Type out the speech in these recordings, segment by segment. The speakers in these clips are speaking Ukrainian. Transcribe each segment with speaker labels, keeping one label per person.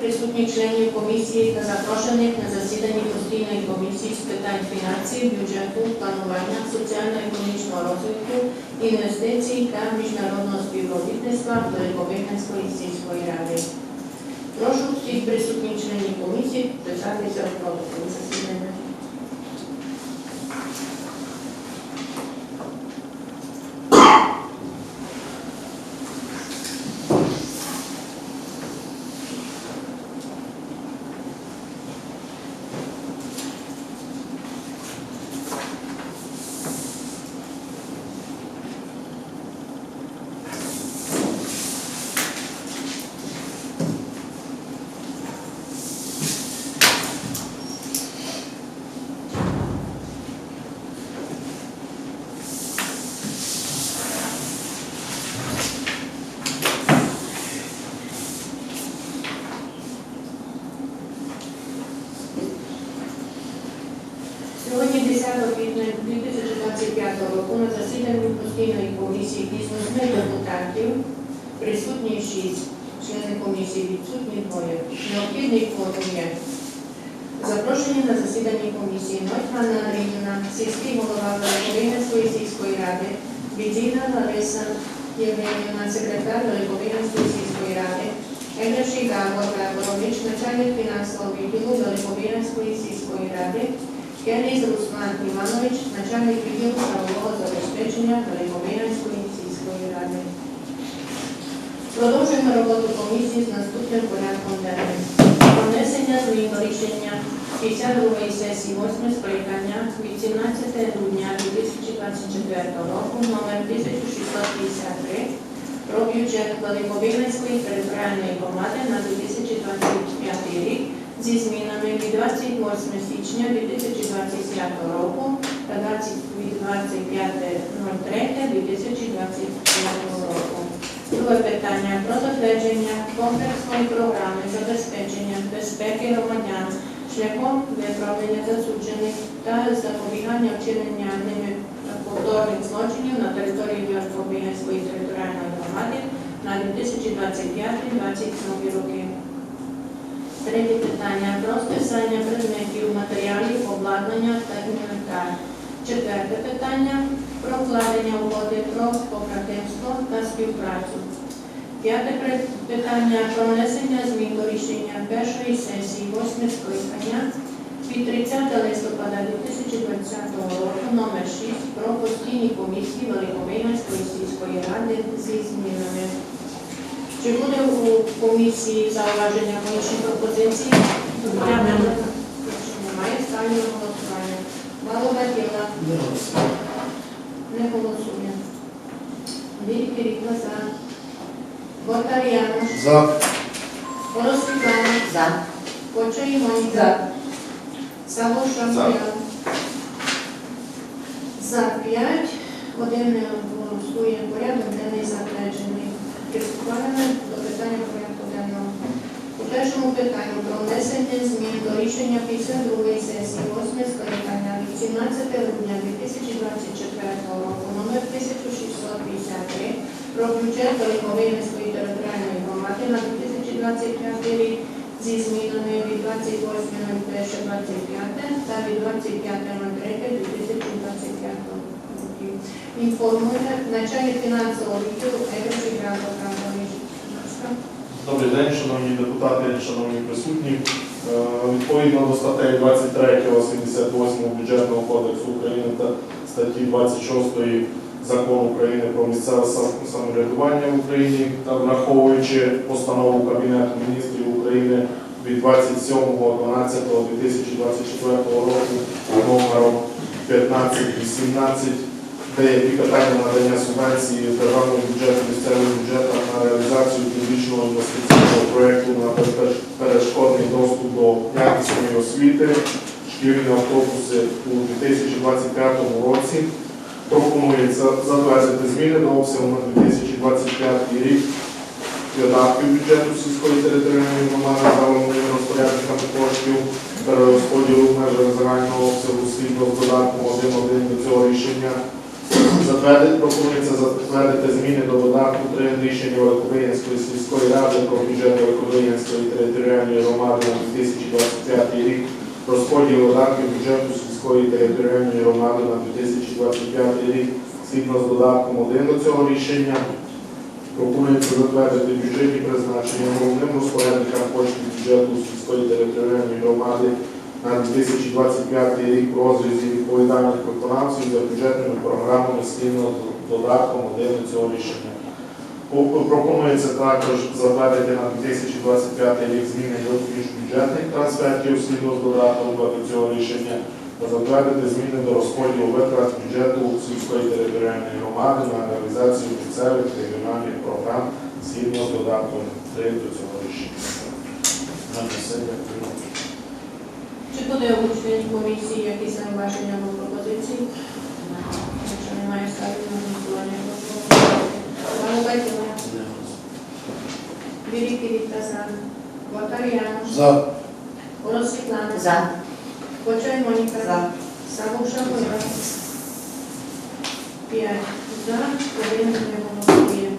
Speaker 1: присутніх членів комісії та запрошених на засіданні постійної комісії з питань фінансів, бюджету, планування, соціально-економічного розвитку, інвестицій та міжнародного співробітництва Великовикненської сільської ради. Прошу всіх присутніх членів комісії писатися в протокол засідання. Сьогодні 10 квітня 2025 року на засіданні постійної комісії із восьми депутатів присутні шість. Члени комісії відсутні двоє. Необхідний кворум є. Запрошені на засідання комісії Нойхана Андріївна, сільський голова Великовинської сільської ради, Бідіна Лариса Євгенівна, секретар Великовинської сільської ради, Егреший Габор Габорович, начальник фінансового відділу Великовинської сільської ради, Керніс Руслан Іванович, начальник відділу правового забезпечення Великовинської сільської ради. Продовжуємо роботу комісії з наступним порядком денним. Внесення змін рішення 52-ї сесії 8 скликання від 17 грудня 2024 року номер 1653 про бюджет Великовинської територіальної громади на 2025 рік зі змінами від 28 січня 2025 року та 20 від 25.03.2025 року. Друге питання про затвердження комплексної програми забезпечення безпеки громадян шляхом виправлення засуджених та запобігання вчинення ними повторних злочинів на території Верховинської територіальної громади на 2025-2027 роки. Третє питання про списання предметів, матеріалів, обладнання та інвентар. Четверте питання про вкладення угоди про побратимство та співпрацю. П'яте питання про внесення змін до рішення першої сесії восьми скликання від 30 листопада 2020 року номер 6 про постійні комісії Великомийнської сільської ради зі змінами. Чи буде у комісії зауваження по іншій пропозиції? Немає. На голосування. Малова діла не голосує. Вільки за. Бортар
Speaker 2: За.
Speaker 1: Волос Світлана.
Speaker 3: За.
Speaker 1: Моніка.
Speaker 3: За.
Speaker 1: Савуш Роман. За п'ять. Один не голосує. Порядок денний затверджений. Приступаємо до питання порядку. Першому питанні про внесення змін до рішення 52 сесії 8 скликання від 17 грудня 2024 року номер 1653 про бюджет Великовинської територіальної громади на 2025 рік зі змінами від 28.01.25 та від 25.03.2025 років. Інформує начальник фінансового відділу Егор Грабович.
Speaker 2: Добрий день, шановні депутати, шановні присутні. Е, Відповідно до статей 23 78 бюджетного кодексу України та статті 26 Закону України про місцеве самоврядування в Україні та враховуючи постанову Кабінету міністрів України від 27.12.2024 року номером 1518 деякі питання надання субвенції державного бюджету місцевим бюджетам на реалізацію публічного інвестиційного проєкту на пере- перешкодний доступ до якісної освіти, шкільні автобуси у 2025 році. Пропонується затвердити зміни до обсягу на 2025 рік видатків бюджету сільської територіальної громади за головними розпорядниками коштів перерозподілу в межах загального обсягу згідно з додатком 1.1 до цього рішення Затвердити пропонується затвердити зміни до додатку 3 рішення Великобиянської сільської ради про бюджет Великобиянської територіальної громади на 2025 рік, розподіл видатків бюджету сільської територіальної громади на 2025 рік, згідно з додатком 1 до цього рішення, пропонується затвердити бюджетні призначення головним розпорядникам коштів бюджету сільської територіальної громади на 2025 рік в розрізі відповідальних виконавців за бюджетними програмами згідно з додатком 1 до цього рішення. По- Пропонується також затвердити на 2025 рік зміни до бюджетних трансфертів згідно з додатком 2 до цього рішення та затвердити зміни до розподілу витрат бюджету сільської територіальної громади на реалізацію місцевих регіональних програм згідно з додатком 3 до цього рішення.
Speaker 1: Чи буде у членів комісії якісь зауваження або пропозиції? Якщо немає, ставлю на голосування. Балабатіна, Віріки Вітазан, Ватар'янош,
Speaker 3: За.
Speaker 1: Голос Світлана,
Speaker 4: За.
Speaker 1: Почай Моніка,
Speaker 4: За.
Speaker 1: Савуша Мира. П'ять за, один не голосує.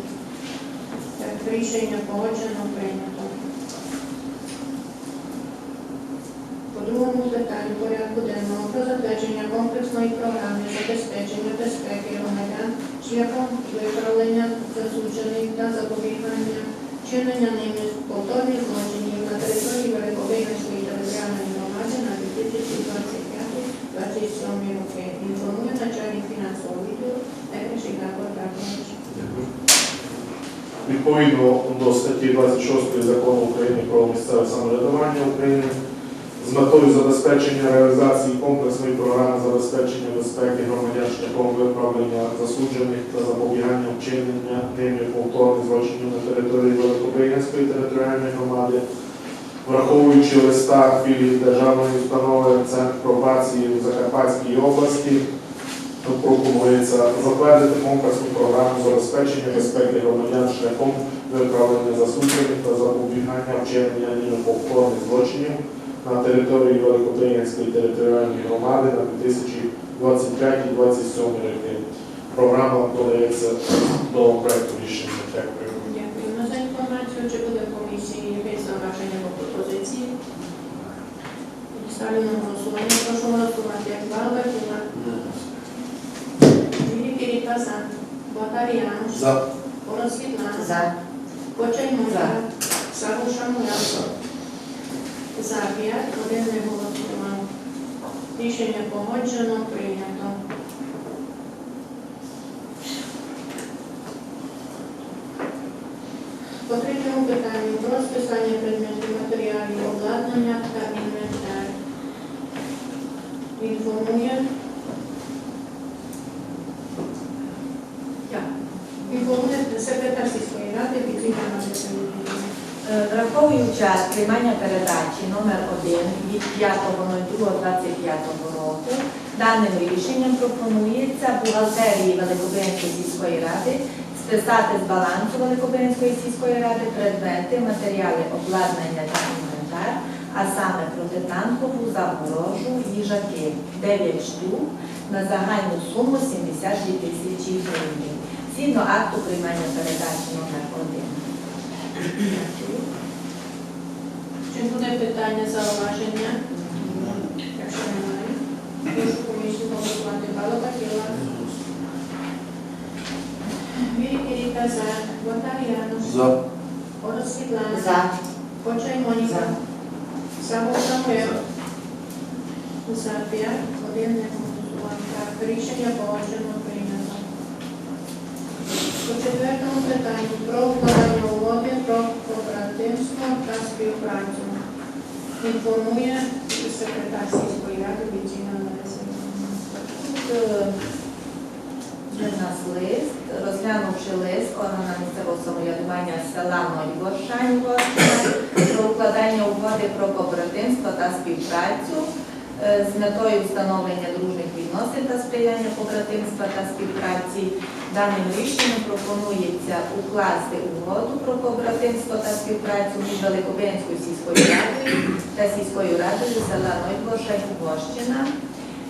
Speaker 1: Так, рішення погоджено, прийнято. По другому питанню порядку денного про затвердження комплексної програми забезпечення безпеки громадян шляхом виправлення засуджених та запобігання вчинення ними повторних злочинів на території Великобиганської територіальної громади на 2025-2027 роки. Інформує начальник фінансового відділу Екришик Габор Карпович.
Speaker 2: Відповідно до статті 26 закону України про місцеве самоврядування України з метою забезпечення реалізації комплексної програми забезпечення безпеки громадян шляхом виправлення засуджених та запобігання вчинення ними повторних злочинів на території Великобригянської територіальної громади, враховуючи листа філії державної установи Центр пробації у Закарпатській області, пропонується затвердити комплексну програму забезпечення безпеки громадян шляхом виправлення засуджених та запобігання вчинення ними повторних злочинів на території Великобринянської територіальної громади на 2025-2027 роки. Програма подається до проекту рішення. Дякую.
Speaker 1: Дякуємо за інформацію. Чи буде комісії якесь зауваження або пропозиції? Ставлю на голосування. Прошу голосувати. Балабатіна, Віріки Вітазан, Ватар'янош,
Speaker 3: За.
Speaker 1: Світлана,
Speaker 4: За.
Speaker 1: Моніка,
Speaker 4: За.
Speaker 1: Савуша Мира. За п'ять, один не голосував. Рішення погоджено, прийнято. По третьому питанню про списання предметів матеріалів, обладнання та інвентар. Інформує. Так. Інформує секретар сільської ради Віцина Маргарита.
Speaker 4: Е, Враховуючи час приймання передачі номер 1 від 5.02.25 року, даним рішенням пропонується бухгалтерії Великобинської сільської ради списати з балансу Великобинської сільської ради предмети, матеріали обладнання та інвентар, а саме протитанкову загорожу їжаки 9 штук на загальну суму 72 тисячі гривень. Згідно акту приймання передачі номер 1.
Speaker 1: Чи буде питання, зауваження? Якщо немає, прошу комісію голосувати. Балабатіла, Вірікіріка за, Ватар'янош,
Speaker 3: За.
Speaker 1: Орос Світлана,
Speaker 4: За.
Speaker 1: Почай Моніка, Самуел, за п'ять, один не голосував. Так, рішення погоджено прийнято. По четвертому питанню про укладання угоди про кооперативство та співпрацю. Інформує секретар сільської ради Лариса.
Speaker 4: Тут е, нас лист, розглянувши лист органа місцевого самоврядування села Нойгоршань про укладання угоди про кооперативство та співпрацю е, з метою встановлення дружніх відносин та сприяння кооперативства та співпраці. Даним рішенням пропонується укласти угоду про кооперативство та співпрацю між Великобинською сільською радою та сільською радою села Нойгоршань Угорщина.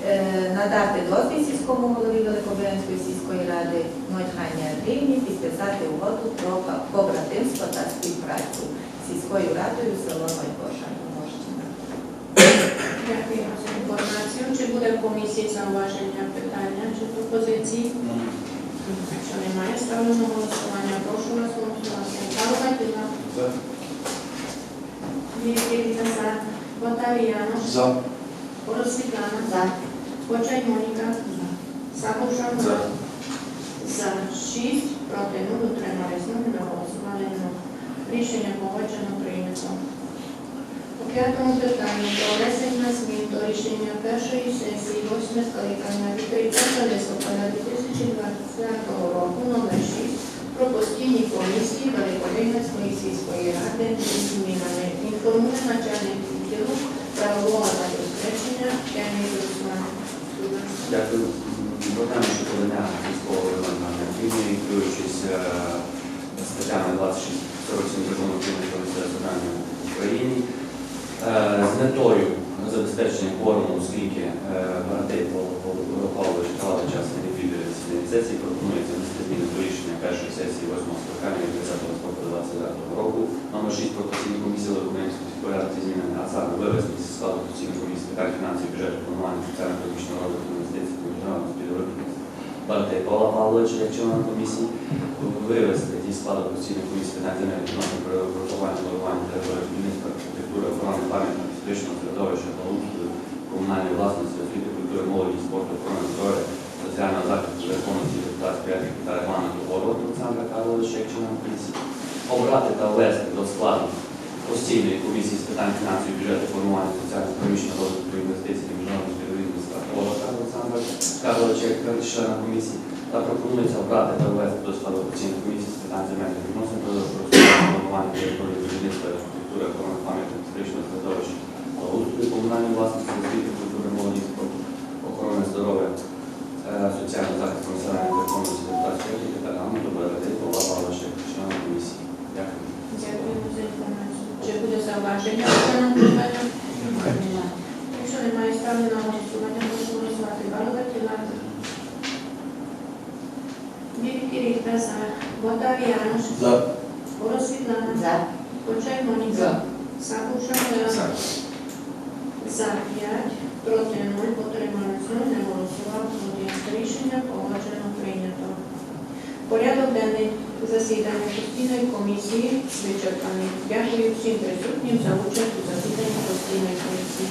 Speaker 4: Е, надати дозвіл сільському голові Великобрянської сільської ради Нойхані Андріївні підписати угоду про побратимство та співпрацю сільською радою село Нойбоша Морщина.
Speaker 1: Дякуємо за інформацію. Чи буде комісії зауваження, питання чи пропозиції? Якщо немає, ставлю на голосування. Прошу вас голосувати. Павла Кіна,
Speaker 2: За.
Speaker 1: Вікторія за, Ваталій Янош,
Speaker 2: За.
Speaker 1: Поросвітлана,
Speaker 4: За.
Speaker 1: Почай Моніка, Сабуша,
Speaker 2: За.
Speaker 1: за 6, проти 0, утримались 0, не голосували 0. Рішення погоджено прийнято. У п'ятому питанні про внесення змін до рішення першої сесії 8 скликання від 30 листопада 2020 року номер 6 про постійні комісії Великодимирської сільської ради змінами. Інформує начальник відділу правового забезпечення Кемій Руслан.
Speaker 3: Дякую. Богдану Шоколиня військового виконання України, керуючись е, статтями 26 47 закону про місцеве в Україні, е, з метою забезпечення кворуму, оскільки е, Бардей Павлович тривалий час засідання сесії, пропонується внести зміни до рішення першої сесії 8 скликання від 30 листопада 2029 року. Номер 6 про постійні комісії Великомінської сільської ради зі змінами, а саме вивести зі складу постійної комісії питань фінансів, бюджету, планування, соціально-економічного розвитку, інвестицій, міжнародного співробітництва Бартей Павла Павловича як члена комісії, вивести зі складу постійної комісії питань земель, відносно приготування, планування, території, будівництва, архітектури, охорони пам'яток, історичного середовища, благоустрою, комунальної власності, освіти, культури, молоді, спорту, охорони здоров'я, соціального захисту, законності, та регламенту Город Олександра Карловича члена комісії, обрати та ввести до складу постійної комісії з питань фінансів, бюджету, формування соціально-економічного розвитку інвестицій, міжнародного співробітництва Олександра Карловича як члена комісії та пропонується обрати та ввести до складу постійної комісії з питань земельних відносин використання формування території будівництва, архітектури, охорони пам'яток історичного середовища, благоустрою, комунальної власності, освіти, культури,
Speaker 1: Поросвітлана,
Speaker 4: За.
Speaker 1: Почай Моніка, Сабуша, за 5, проти 0, утримались 0, не голосував один. Рішення погоджено прийнято. Порядок денний засідання постійної комісії вичерпаний. Дякую всім присутнім за участь у засіданні постійної комісії.